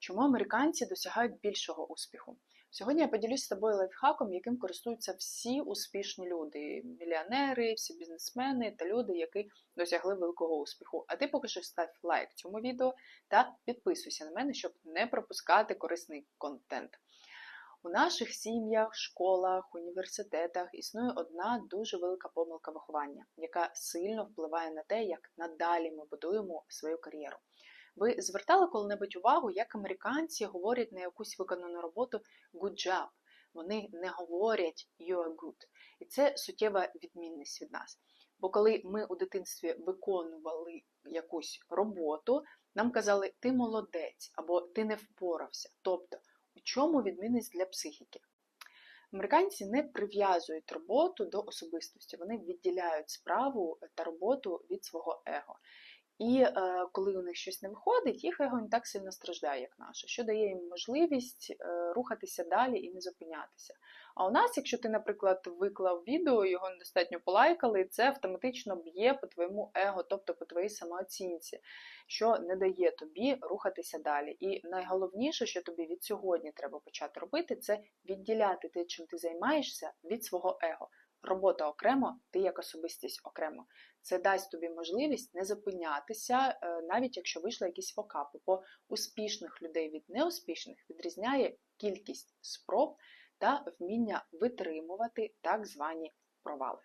Чому американці досягають більшого успіху? Сьогодні я поділюсь з тобою лайфхаком, яким користуються всі успішні люди: мільйонери, всі бізнесмени та люди, які досягли великого успіху. А ти поки що став лайк цьому відео та підписуйся на мене, щоб не пропускати корисний контент. У наших сім'ях, школах, університетах існує одна дуже велика помилка виховання, яка сильно впливає на те, як надалі ми будуємо свою кар'єру. Ви звертали коли-небудь увагу, як американці говорять на якусь виконану роботу good job. Вони не говорять you are good. І це суттєва відмінність від нас. Бо коли ми у дитинстві виконували якусь роботу, нам казали ти молодець або ти не впорався. Тобто, у чому відмінність для психіки? Американці не прив'язують роботу до особистості, вони відділяють справу та роботу від свого его. І е, коли у них щось не виходить, їх его не так сильно страждає, як наше, що дає їм можливість е, рухатися далі і не зупинятися. А у нас, якщо ти, наприклад, виклав відео, його недостатньо полайкали, це автоматично б'є по твоєму его, тобто по твоїй самооцінці, що не дає тобі рухатися далі. І найголовніше, що тобі від сьогодні треба почати робити, це відділяти те, чим ти займаєшся, від свого его. Робота окремо, ти як особистість окремо. Це дасть тобі можливість не зупинятися, навіть якщо вийшли якісь фокапи. Бо успішних людей від неуспішних відрізняє кількість спроб та вміння витримувати так звані провали.